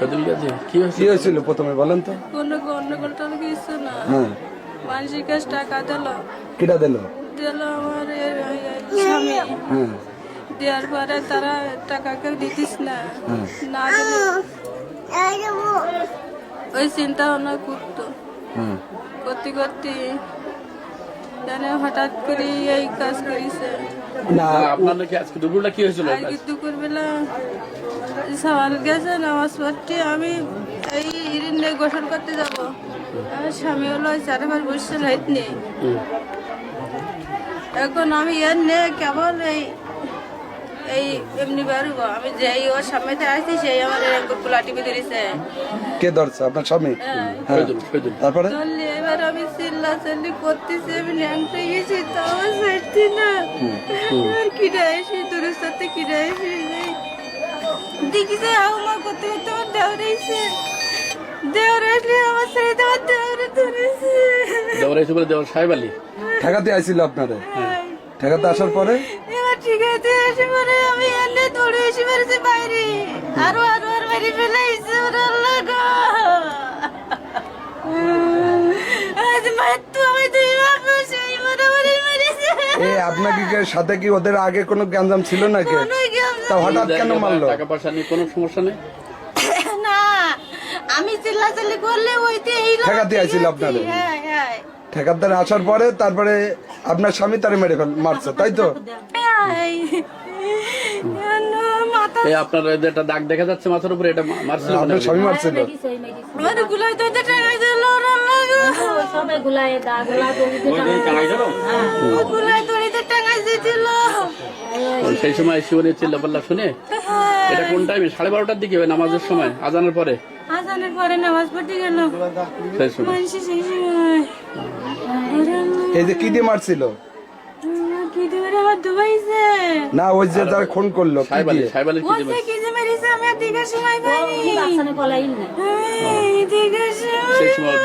গাজী কি কি হয়েছিল প্রথমে বলেন তো। কোনো গন্ডগোল টল কিছু না। হ্যাঁ। কাছে টাকা দিল। কিটা দিল? দিল আমার স্বামী। হ্যাঁ। দেওয়ার পরে তারা টাকা কেউ দিতিস না। হ্যাঁ। না ওই চিন্তা ভাবনা করতো। হ্যাঁ। করতে করতে হঠাৎ করে এই কাজ করেছে। না আপনার কি আজকে দুপুরবেলা কি হয়েছিল? আজকে দুপুরবেলা সবার গেছে নামাজ পড়তে। আমি এই ইরিন নিয়ে গোসল করতে যাব। আমার স্বামী হলো চারবার বসে লাইট নেই। এখন আমি এর নিয়ে কেবল এই এই এমনি বেরোবো আমি যেই ওর সামনে আসছি সেই আমার এরকম পোলা টিপে দিয়েছে কে ধরছে? আপনার স্বামী? হ্যাঁ। হ্যাঁ। তারপরে? এবার আমি চিল্লা চিল্লি করতেছি আমি ল্যাংটে গেছি তাও ছাড়ছি না। আর দূরের সাথে কিনে আসি দেখি যে আমার করতে করতে আমার দেওয়ার এসে দেওয়ার আসলে আমার ছেড়ে দেওয়ার দেওয়ারে ধরেছে। দেওয়ার এসে বলে দেওয়ার সাহেব আলী? ঠেকাতে আইছিল আপনারে? ঠেকাতে আসার পরে? এবার ঠিক আছে এসে পরে আমি এনে দৌড়ে এসে পড়েছি বাইরে। আরও আরও আর বাইরে ফেলে এসে পরে আল্লাহ গো। আজ মায়ের তো আমি দুই মাস সেই মোটামুটি মেরেছে। এ আপনাকে কি সাথে কি ওদের আগে কোনো গ্যাঞ্জাম ছিল নাকি? কোনো জ্ঞান তা হঠাৎ কেন মারলো? টাকা পয়সা নিয়ে কোনো সমস্যা নেই? না আমি চিল্লাচিল্লি করলে ওইতে এই ঠেকাতে আইছিল? হ্যাঁ হ্যাঁ। আসার পরে তারপরে আপনার স্বামী তারে মেরে ফেল মারছে তাই তো? এই, এই আপনার এই যে একটা দাগ দেখা যাচ্ছে মাথার উপরে এটা মারছিল আপনার স্বামী মারছিল? গুলাই তো টাকা দিল দড়িতে টাকা দিয়েছিল সেই সময় শিবনের চিল্লাপাল্লা শুনে? এটা কোন টাইমে সাড়ে বারোটার দিকে হয় নামাজের সময় আজানের পরে? আজানের পরে নামাজ পড়তে গেল। সেই সময়। এই যে কি দিয়ে মারছিল? কি দিয়ে আমার দুবাইছে না ওই যে যারা খুন করল কি সাহেব আলী দিয়ে? কি যে মেরেছে আমি আর দিকে সময় পাইনি। বাচ্চানে পলাই না এই সময়